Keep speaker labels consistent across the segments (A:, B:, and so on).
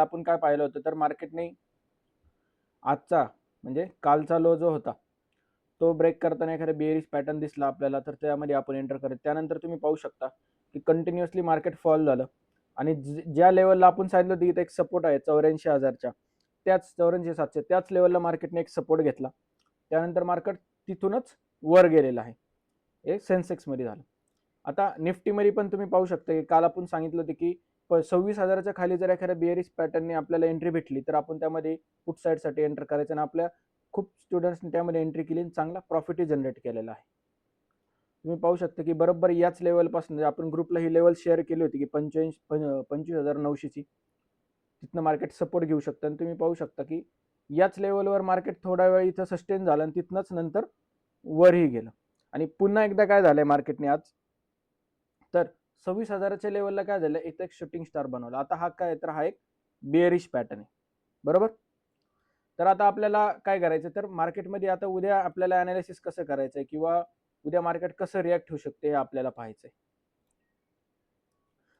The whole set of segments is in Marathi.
A: आपण काय पाहिलं होतं? तर मार्केटने आजचा म्हणजे कालचा लो जो होता तो ब्रेक करताना एखादा बेरिस पॅटर्न दिसला आपल्याला तर त्यामध्ये आपण एंटर करत त्यानंतर तुम्ही पाहू शकता की कंटिन्युअसली मार्केट फॉल झालं. आणि ज्या लेवलला आपण सांगितलं होतं इथं एक सपोर्ट आहे चौऱ्याऐंशी हजारच्या त्याच चौऱ्याऐंशी सातशे त्याच लेवलला मार्केटने एक सपोर्ट घेतला. त्यानंतर मार्केट तिथूनच वर गेलेलं आहे. हे सेन्सेक्समध्ये झालं. आता निफ्टीमध्ये पण तुम्ही पाहू शकता की काल आपण सांगितलं होतं की प सव्वीस हजाराच्या खाली जर एखाद्या बिअरिस पॅटर्नने आपल्याला एंट्री भेटली तर आपण त्यामध्ये पुट साईडसाठी एंटर करायचं आणि आपल्या खूप स्टुडंट्सनी त्यामध्ये एंट्री केली आणि चांगला प्रॉफिटही जनरेट केलेला आहे. तुम्ही पाहू शकता की बरोबर याच लेवलपासून म्हणजे आपण ग्रुपला ही लेवल शेअर केली होती की पंच्याऐंशी पंचवीस हजार नऊशेची. तिथनं मार्केट सपोर्ट घेऊ शकतं आणि तुम्ही पाहू शकता की याच लेवलवर मार्केट थोडा वेळ इथं सस्टेन झालं आणि तिथनंच नंतर वरही गेलं. आणि पुन्हा एकदा काय झालं आहे मार्केटने आज? तर सव्वीस हजाराच्या लेवलला काय झालं? इथं एक शूटिंग स्टार बनवला. आता हा काय तर हा एक बिअरिश पॅटर्न आहे. बरोबर? तर आता आपल्याला काय करायचं? तर मार्केटमध्ये आता उद्या आपल्याला अनालिसिस कसं करायचंय? किंवा उद्या मार्केट कसं रिॲक्ट होऊ शकते हे आपल्याला पाहायचंय.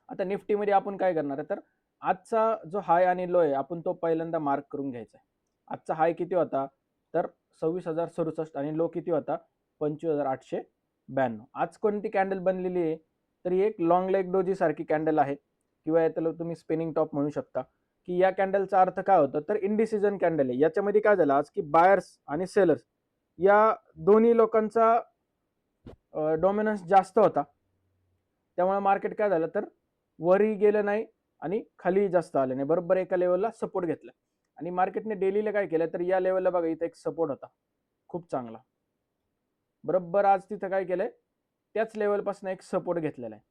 A: आता निफ्टीमध्ये आपण काय करणार आहे? तर आजचा जो हाय आणि लो आहे आपण तो पहिल्यांदा मार्क करून घ्यायचा आहे. आजचा हाय किती होता? तर सव्वीस हजार सदुसष्ट आणि लो किती होता? पंचवीस हजार आठशे ब्याण्णव. आज कोणती कॅन्डल बनलेली आहे? तर ही एक लॉंग लेग डोजी सारखी कॅन्डल आहे. किंवा याला तुम्ही स्पिनिंग टॉप म्हणू शकता. की या कॅन्डलचा अर्थ काय होतं? तर इंडिसिजन कॅन्डल आहे. याच्यामध्ये काय झालं? आज की बायर्स आणि सेलर्स या दोन्ही लोकांचा डॉमिनन्स जास्त होता. त्यामुळे मार्केट काय झालं? तर वरही गेलं नाही आणि खालीही जास्त आलं नाही. बरोबर एका लेवलला सपोर्ट घेतला. आणि मार्केटने डेलीला काय केलं? तर या लेवलला बघा इथं एक सपोर्ट होता. खूप चांगला. बरोबर आज तिथं काय केलंय? त्याच लेवलपासून एक सपोर्ट घेतलेला आहे.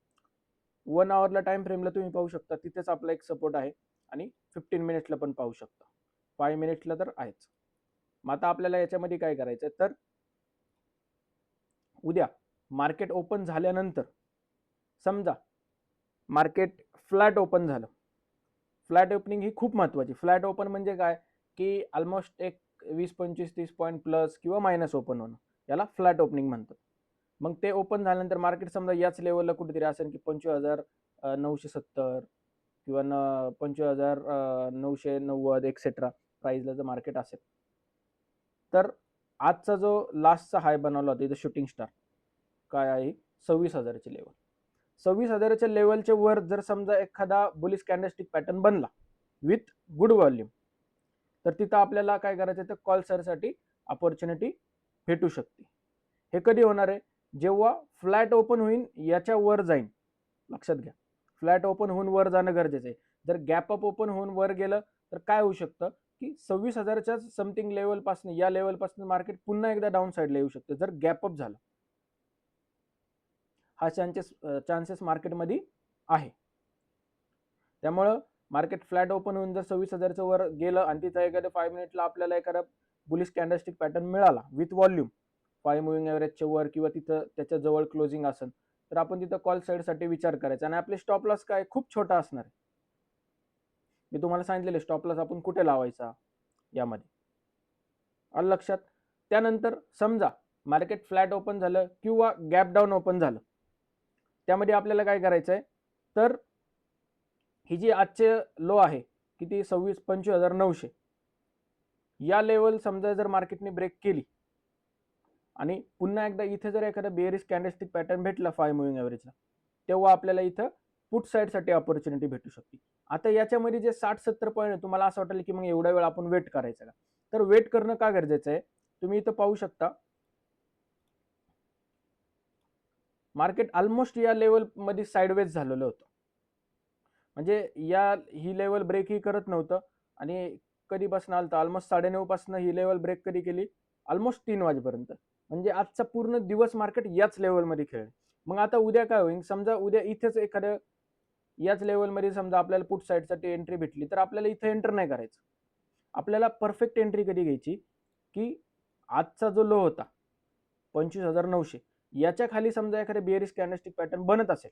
A: वन आवरला टाइम फ्रेमला तुम्ही पाहू शकता तिथेच आपला एक सपोर्ट आहे आणि फिफ्टीन मिनिट्सला पण पाहू शकता. फाय मिनिट्सला तर आहेच. मग आता आपल्याला याच्यामध्ये काय करायचं तर उद्या मार्केट ओपन झाल्यानंतर समजा मार्केट फ्लॅट ओपन झालं. फ्लॅट ओपनिंग ही खूप महत्त्वाची फ्लॅट ओपन म्हणजे काय? की ऑलमोस्ट एक वीस पंचवीस तीस पॉईंट प्लस किंवा मायनस ओपन होणं. याला फ्लॅट ओपनिंग म्हणतात. मग ते ओपन झाल्यानंतर मार्केट समजा याच लेवलला कुठेतरी असेल की पंचवीस हजार नऊशे सत्तर किंवा न पंचवीस हजार नऊशे नव्वद एक्सेट्रा प्राईजला जर मार्केट असेल. तर आजचा जो लास्टचा हाय बनवला होता इथं शूटिंग स्टार काय आहे? सव्वीस हजाराचे लेवल सव्वीस हजाराच्या लेवलच्या वर जर समजा एखादा बुलिस कॅन्डस्टिक पॅटर्न बनला विथ गुड व्हॉल्यूम तर तिथं आपल्याला काय करायचं तर कॉल सरसाठी अपॉर्च्युनिटी भेटू शकते. हे कधी होणार आहे? जेव्हा फ्लॅट ओपन होईल याच्या वर जाईन. लक्षात घ्या. फ्लॅट ओपन होऊन वर जाणं गरजेचं आहे. जर गॅप अप ओपन होऊन वर गेलं तर काय होऊ शकतं? की सव्वीस हजारच्या समथिंग लेवलपासून या लेवलपासून मार्केट पुन्हा एकदा डाऊन साईडला येऊ शकतं जर गॅप अप झालं. हा चान्सेस चान्सेस मार्केटमध्ये आहे. त्यामुळं मार्केट फ्लॅट ओपन होऊन जर सव्वीस हजारचं वर गेलं आणि तिथं एखाद्या फाय मिनिटला आपल्याला एखादा बुलिश कॅन्डलस्टिक पॅटर्न मिळाला विथ व्हॉल्यूम फाय मुव्हिंग ॲव्हरेजच्या वर किंवा तिथं त्याच्याजवळ क्लोजिंग असेल तर आपण तिथं कॉल साईडसाठी विचार करायचा. आणि आपले स्टॉप लॉस काय? खूप छोटा असणार आहे. मी तुम्हाला सांगितलेले स्टॉप लॉस आपण कुठे लावायचा? यामध्ये. आलं लक्षात? त्यानंतर समजा मार्केट फ्लॅट ओपन झालं किंवा गॅप डाऊन ओपन झालं. त्यामध्ये आपल्याला काय करायचं आहे तर ही जी आजचे लो आहे किती? सव्वीस पंचवीस हजार नऊशे. या लेवल समजा जर मार्केटने ब्रेक केली आणि पुन्हा एकदा इथे जर एखादा बेरिस कॅन्डलस्टिक पॅटर्न भेटला फाय मुव्हिंग ॲव्हरेजला तेव्हा आपल्याला इथं पुट साईडसाठी ऑपॉर्च्युनिटी भेटू शकते. आता याच्यामध्ये जे साठ सत्तर पॉईंट आहे तुम्हाला असं वाटलं की मग एवढा वेळ आपण वेट करायचं का? तर वेट करणं का गरजेचं आहे? तुम्ही इथं पाहू शकता. मार्केट ऑलमोस्ट या लेवलमध्ये साईडवेज झालेलं होतं. म्हणजे या ही लेवल ब्रेकही करत नव्हतं. आणि कधीपासून आलं तर ऑलमोस्ट साडेनऊपासून ही लेवल ब्रेक कधी केली? ऑलमोस्ट तीन वाजेपर्यंत. म्हणजे आजचा पूर्ण दिवस मार्केट याच लेवलमध्ये खेळेल. मग आता उद्या काय होईल? समजा उद्या इथेच एखादं याच लेवलमध्ये समजा आपल्याला पुट साईडसाठी एंट्री भेटली तर आपल्याला इथं एंटर नाही करायचं. आपल्याला परफेक्ट एंट्री कधी घ्यायची? की आजचा जो लो होता पंचवीस हजार नऊशे याच्या खाली समजा एखाद्या बिअरिस कॅन्डलस्टिक पॅटर्न बनत असेल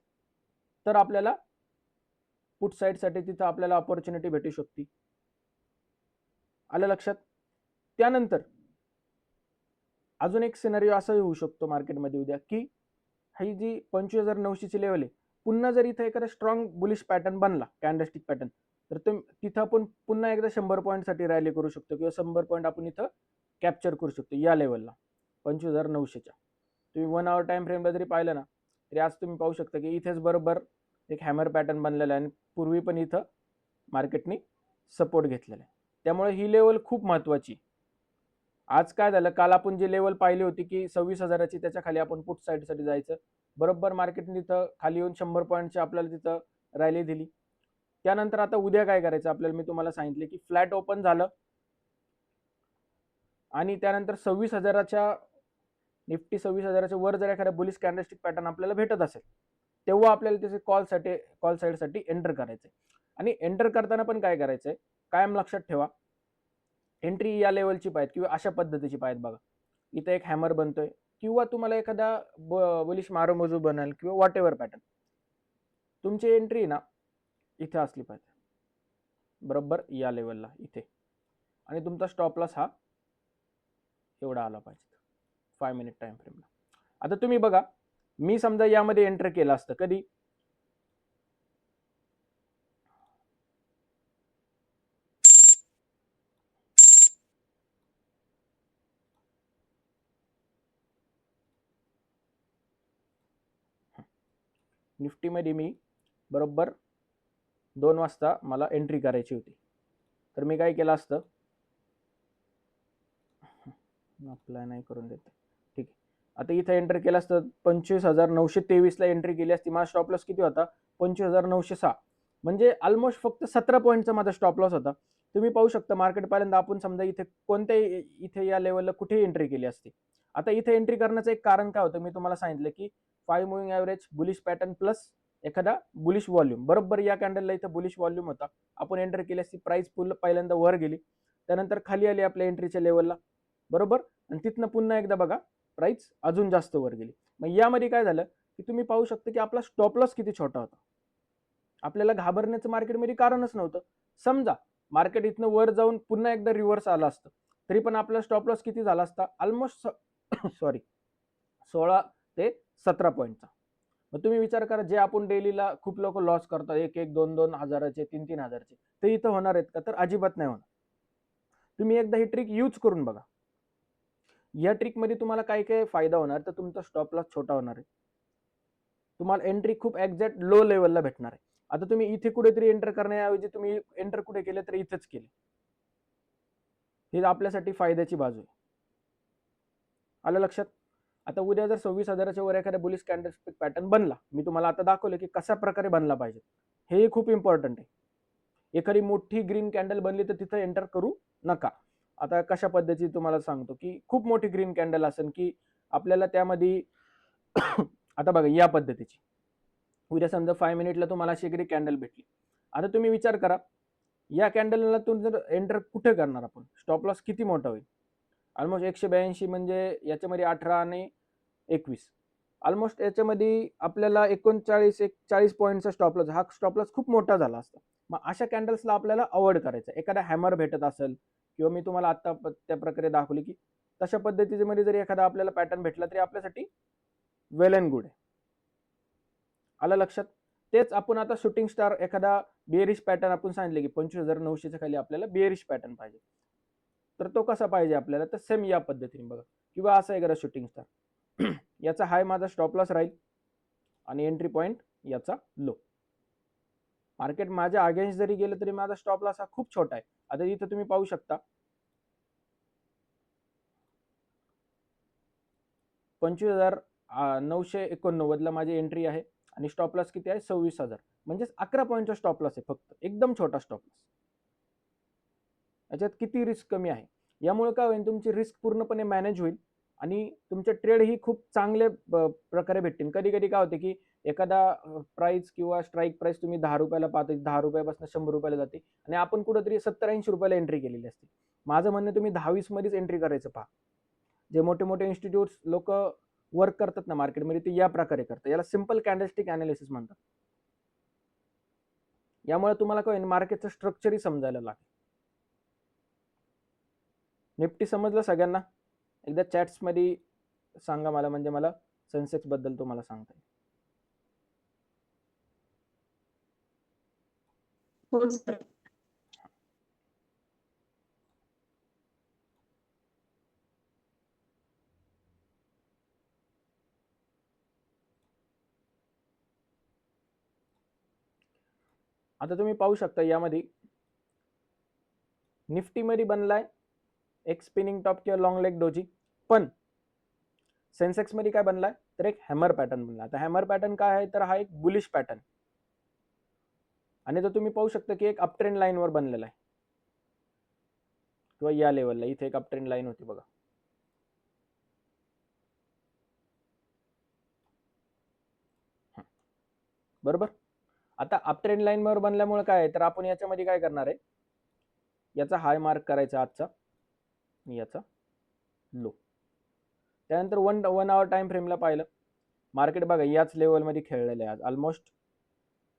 A: तर आपल्याला पुट साईडसाठी तिथं आपल्याला ऑपॉर्च्युनिटी भेटू शकते. आलं लक्षात? त्यानंतर अजून एक सिनरिओ असाही होऊ शकतो मार्केटमध्ये उद्या की ही जी पंचवीस हजार नऊशेची लेवल आहे पुन्हा जर इथं एखादा स्ट्रॉंग बुलिश पॅटर्न बनला कॅन्डस्टिक पॅटर्न तर तुम तिथं आपण पुन्हा एकदा शंभर पॉईंटसाठी रॅली करू शकतो किंवा शंभर पॉईंट आपण इथं कॅप्चर करू शकतो या लेवलला पंचवीस हजार नऊशेच्या. तुम्ही वन आवर टाइम फ्रेमला जरी पाहिलं ना तरी आज तुम्ही पाहू शकता की इथेच बरोबर एक हॅमर पॅटर्न बनलेला आहे आणि पूर्वी पण इथं मार्केटनी सपोर्ट घेतलेला आहे. त्यामुळे ही लेवल खूप महत्त्वाची आज काय झालं? काल आपण जी लेवल पाहिली होती की सव्वीस हजाराची त्याच्याखाली आपण पुट साईडसाठी जायचं. बरोबर मार्केटने तिथं खाली येऊन शंभर पॉईंटची आपल्याला तिथं रॅली दिली. त्यानंतर आता उद्या काय करायचं? आपल्याला मी तुम्हाला सांगितले की फ्लॅट ओपन झालं. आणि त्यानंतर सव्वीस हजाराच्या निफ्टी सव्वीस हजाराच्या वर जर एखाद्या बुलिश कॅन्डलस्टिक पॅटर्न आपल्याला भेटत असेल तेव्हा आपल्याला त्याचे कॉलसाठी कॉल साईडसाठी एंटर करायचं आहे आणि एंटर करताना पण काय करायचं आहे कायम लक्षात ठेवा. एंट्री या लेवलची पाहिजे किंवा अशा पद्धतीची पाहिजे बघा. इथं एक हॅमर बनतोय किंवा तुम्हाला एखादा ब बुलिश मारोमजू बनल किंवा वॉट एव्हर पॅटर्न तुमची एंट्री ना इथे असली पाहिजे. बरोबर या लेवलला इथे. आणि तुमचा स्टॉप लॉस हा एवढा आला पाहिजे. फाय मिनिट टाईम फ्रेमला आता तुम्ही बघा मी समजा यामध्ये एंटर केलं असतं कधी? निफ्टीमध्ये मी बरोबर दोन वाजता मला एंट्री करायची होती. तर मी काय केलं असतं? अप्लाय नाही करून देत. ठीक आहे. आता इथं एंटर केलं असतं पंचवीस हजार नऊशे तेवीसला एंट्री केली असती. माझा स्टॉप लॉस किती होता? पंचवीस हजार नऊशे सहा. म्हणजे ऑलमोस्ट फक्त सतरा पॉईंटचा माझा स्टॉप लॉस होता. तुम्ही पाहू शकता मार्केट आपण समजा इथे कोणत्याही इथे या लेवलला कुठेही एंट्री केली असती. आता इथे एंट्री करण्याचं एक कारण काय होतं? मी तुम्हाला सांगितलं की five moving average bullish pattern plus एखादा बुलिश व्हॉल्यूम बरोबर या कॅन्डलला इथं बुलिश व्हॉल्यूम होता. आपण एंटर केल्यास ती प्राईस फुल पहिल्यांदा वर गेली. त्यानंतर खाली आली आपल्या एंट्रीच्या लेवलला बरोबर? आणि तिथनं पुन्हा एकदा बघा प्राईस अजून जास्त वर गेली. मग यामध्ये काय झालं? की तुम्ही पाहू शकता की आपला स्टॉप लॉस किती छोटा होता. आपल्याला घाबरण्याचं मार्केटमध्ये कारणच नव्हतं. समजा मार्केट इथनं वर जाऊन पुन्हा एकदा रिव्हर्स आलं असतं. तरी पण आपला स्टॉप लॉस किती झाला असता? ऑलमोस्ट सॉरी सोळा ते सतरा पॉईंटचा मग तुम्ही विचार करा जे आपण डेलीला खूप लोक लॉस करतात एक एक दोन दोन हजाराचे तीन तीन हजाराचे ते इथं होणार आहेत का? तर अजिबात नाही होणार. तुम्ही एकदा ही ट्रिक यूज करून बघा. या ट्रिकमध्ये तुम्हाला काय काय फायदा होणार? तर तुमचा स्टॉप लॉस छोटा होणार आहे. तुम्हाला एंट्री खूप एक्झॅक्ट लो लेवलला भेटणार आहे. आता तुम्ही इथे कुठेतरी एंटर करण्याऐवजी तुम्ही एंटर कुठे केले तर इथेच केले. हे आपल्यासाठी फायद्याची बाजू आहे. आलं लक्षात? आता उद्या जर सव्वीस हजाराच्या वर एखाद्या बुलिस कॅन्डलस्टिक पॅटर्न बनला मी तुम्हाला आता दाखवलं की कशा प्रकारे बनला पाहिजे. हे खूप इम्पॉर्टंट आहे. एखादी मोठी ग्रीन कॅन्डल बनली तर तिथं एंटर करू नका. आता कशा पद्धतीची तुम्हाला सांगतो की खूप मोठी ग्रीन कॅन्डल असेल की आपल्याला त्यामध्ये आता बघा या पद्धतीची. उद्या समजा फाय मिनिटला तुम्हाला अशी एखादी कॅन्डल भेटली. आता तुम्ही विचार करा या कॅन्डलला तुम्ही जर एंटर कुठे करणार आपण? स्टॉप लॉस किती मोठा होईल? ऑलमोस्ट एकशे ब्याऐंशी म्हणजे याच्यामध्ये अठरा आणि एकवीस. ऑलमोस्ट याच्यामध्ये आपल्याला एकोणचाळीस एक चाळीस पॉईंटचा स्टॉपलॉस हा स्टॉपलॉस खूप मोठा झाला असता. मग अशा कॅन्डल्सला आपल्याला अवॉइड करायचं एखादा हॅमर भेटत असेल किंवा मी तुम्हाला आता त्या प्रकारे दाखवली की तशा पद्धतीचे मध्ये जरी एखादा आपल्याला पॅटर्न भेटला तरी आपल्यासाठी वेल अँड गुड आहे. आलं लक्षात? तेच आपण आता शूटिंग स्टार एखादा बिअरिश पॅटर्न आपण सांगितले की पंचवीस हजार नऊशेच्या खाली आपल्याला बिअरिश पॅटर्न पाहिजे. तर तो कसा पाहिजे आपल्याला? तर सेम या पद्धतीने बघा. किंवा असा एखादा शूटिंग स्टार याचा हाय माझा स्टॉप लॉस राहील. आणि एंट्री पॉईंट याचा लो मार्केट माझ्या अगेन्स्ट जरी गेलं तरी माझा स्टॉप लॉस हा खूप छोटा आहे. आता इथं तुम्ही पाहू शकता. पंचवीस हजार नऊशे एकोणनव्वदला माझी एंट्री आहे. आणि स्टॉप लॉस किती आहे? सव्वीस हजार. म्हणजेच अकरा पॉईंटचा स्टॉप लॉस आहे फक्त. एकदम छोटा स्टॉप लॉस याच्यात किती रिस्क कमी आहे? यामुळे काय होईल? तुमची रिस्क पूर्णपणे मॅनेज होईल आणि तुमचे ट्रेड ही खूप चांगले प्रकारे भेटतील. कधी कधी काय होते की एखादा प्राईस किंवा स्ट्राईक प्राईस तुम्ही दहा रुपयाला पाहता दहा रुपयापासून शंभर रुपयाला जाते आणि आपण कुठंतरी सत्तर ऐंशी रुपयाला एंट्री केलेली असते. माझं म्हणणं तुम्ही दहावीसमध्येच एंट्री करायचं पहा. जे मोठे मोठे इन्स्टिट्यूट्स लोक वर्क करतात ना मार्केटमध्ये ते या प्रकारे करतात. याला सिंपल कॅन्डलस्टिक अनालिसिस म्हणतात. यामुळे तुम्हाला काय मार्केटचं स्ट्रक्चरही समजायला लागेल. निफ्टी समजलं सगळ्यांना? एकदा चॅट्समध्ये सांगा मला म्हणजे मला सेन्सेक्सबद्दल तुम्हाला सांगता येईल. आता तुम्ही पाहू शकता यामध्ये निफ्टीमध्ये बनलाय एक स्पिनिंग टॉप किंवा लॉंग लेग डोजी पण सेन्सेक्समध्ये काय बनलाय? तर एक हॅमर पॅटर्न बनला आता हॅमर पॅटर्न काय आहे? तर हा एक बुलिश पॅटर्न आणि तो तुम्ही पाहू शकता की एक अपट्रेंड लाईनवर बनलेला आहे. किंवा या लेवलला इथे एक अपट्रेंड लाईन होती बघा. बरोबर? आता अपट्रेंड लाईनवर बनल्यामुळे काय आहे? तर आपण याच्यामध्ये काय करणार आहे? याचा हाय मार्क करायचा आजचा. याचा लो. त्यानंतर वन वन आवर टाइम फ्रेमला पाहिलं. मार्केट बघा याच लेवलमध्ये खेळलेलं आहे आज. ऑलमोस्ट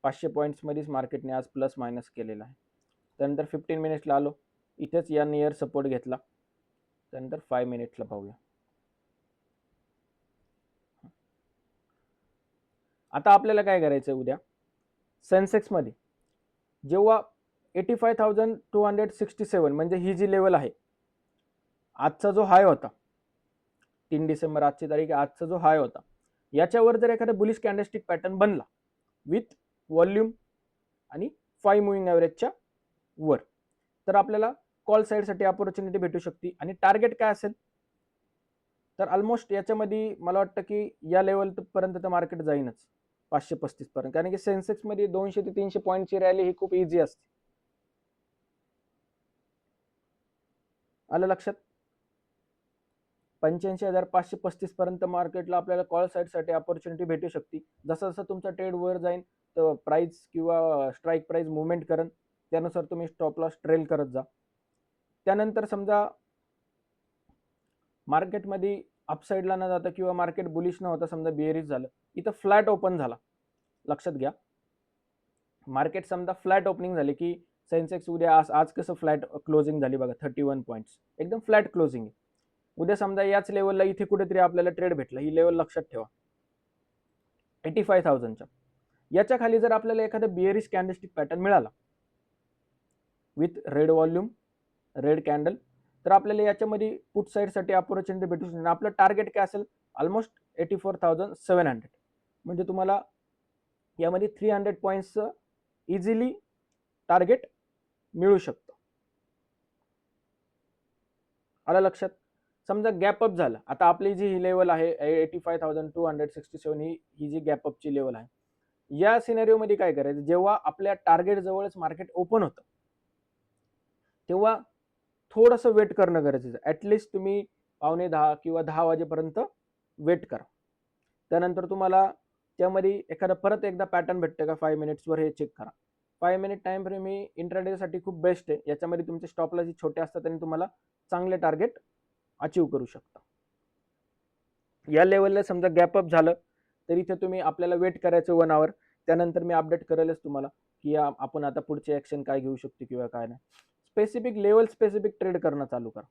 A: पाचशे पॉईंट्समध्येच मार्केटने आज प्लस मायनस केलेला आहे. त्यानंतर फिफ्टीन मिनिट्सला आलो. इथेच या नियर सपोर्ट घेतला. त्यानंतर फाय मिनिट्सला पाहूया. आता आपल्याला काय करायचं आहे उद्या सेन्सेक्समध्ये जेव्हा eighty five thousand two hundred sixty seven म्हणजे ही जी लेवल आहे आजचा जो हाय होता तीन डिसेंबर आजची तारीख आजचा जो हाय होता याच्यावर जर एखादा बुलिश कॅन्डलस्टिक पॅटर्न बनला विथ व्हॉल्यूम आणि फाय मुव्हिंग ॲव्हरेजच्या वर तर आपल्याला कॉल साईडसाठी अपॉर्च्युनिटी भेटू शकते. आणि टार्गेट काय असेल? तर ऑलमोस्ट याच्यामध्ये मला वाटतं की या लेवलपर्यंत तर मार्केट जाईनच पाचशे पस्तीसपर्यंत कारण की सेन्सेक्समध्ये दोनशे ते तीनशे पॉईंटची रॅली ही खूप इझी असते. आलं लक्षात? पंच्याऐंशी हजार पाचशे पस्तीस पर्यंत मार्केटला आपल्याला कॉल साईडसाठी ऑपॉर्च्युनिटी भेटू शकते. जसं जसं तुमचा ट्रेड वर जाईल तर प्राईस किंवा स्ट्राईक प्राईस मुवमेंट करण त्यानुसार तुम्ही स्टॉप लॉस ट्रेल करत जा. त्यानंतर समजा मार्केटमध्ये अपसाईडला न जाता किंवा मार्केट बुलिश न होता समजा बिअरिश झालं इथं फ्लॅट ओपन झाला. लक्षात घ्या. मार्केट समजा फ्लॅट ओपनिंग झाली की सेन्सेक्स उद्या आज आज कसं फ्लॅट क्लोजिंग झाली बघा थर्टी वन पॉईंट्स एकदम फ्लॅट क्लोजिंग आहे. उद्या समजा याच लेवलला इथे कुठेतरी आपल्याला ट्रेड भेटला. ही लेवल लक्षात ठेवा. एटी फाय थाउजंडच्या याच्या खाली जर आपल्याला एखादं बिअरिश कॅन्डलस्टिक पॅटर्न मिळाला with red volume red candle तर आपल्याला याच्यामध्ये पुट साईडसाठी अपॉर्च्युनिटी भेटू शकते. आपलं टार्गेट काय असेल? Almost eighty four thousand seven hundred म्हणजे तुम्हाला यामध्ये थ्री हंड्रेड पॉईंट्सचं इझिली टार्गेट मिळू शकतं. आलं लक्षात? समजा गॅप अप झालं. आता आपली जी ही लेवल आहे eighty five thousand two hundred sixty seven ही ही जी गॅप अपची लेवल आहे. या सिनेरिओमध्ये काय करायचं? जेव्हा आपल्या टार्गेट जवळच मार्केट ओपन होतं तेव्हा थोडंसं वेट करणं गरजेचं आहे. ॲटलिस्ट तुम्ही पावणे दहा किंवा दहा वाजेपर्यंत वेट करा. त्यानंतर तुम्हाला त्यामध्ये एखादा परत एकदा पॅटर्न भेटतं का? फाय मिनिट्सवर हे चेक करा. फाय मिनिट टाइम फ्रेम ही इंटरडेसाठी खूप बेस्ट आहे. याच्यामध्ये तुमचे स्टॉपला जे छोटे असतात आणि तुम्हाला चांगले टार्गेट अचीव करू शकता. या लेवलला समजा गॅप अप झालं तर इथे तुम्ही आपल्याला वेट करायचं वन आवर त्यानंतर मी अपडेट करेलच तुम्हाला की आपण आता पुढचे ॲक्शन काय घेऊ शकतो किंवा काय नाही. स्पेसिफिक लेवल स्पेसिफिक ट्रेड करणं चालू करा.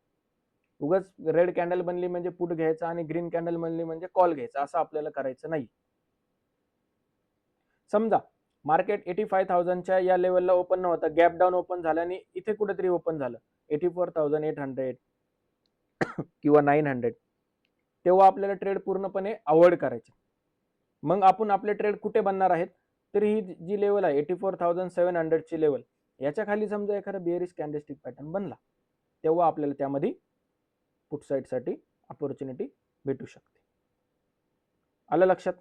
A: उगाच रेड कॅन्डल बनली म्हणजे पुट घ्यायचा आणि ग्रीन कॅन्डल बनली म्हणजे कॉल घ्यायचा असं आपल्याला करायचं नाही. समजा मार्केट एटी फाय थाउजंडच्या या लेवलला ओपन नव्हता गॅप डाऊन ओपन झालं आणि इथे कुठेतरी ओपन झालं. Eighty four thousand eight hundred किंवा नाईन हंड्रेड तेव्हा आपल्याला ट्रेड पूर्णपणे अवॉइड करायचे. मग आपण आपले ट्रेड कुठे बनणार आहेत? तर ही जी लेवल आहे एटी फोर थाउजंड सेवन हंड्रेडची लेवल याच्या खाली समजा एखादा बिअरिश कॅन्डलस्टिक पॅटर्न बनला तेव्हा आपल्याला त्यामध्ये पुट साईडसाठी अपॉर्च्युनिटी भेटू शकते. आलं लक्षात?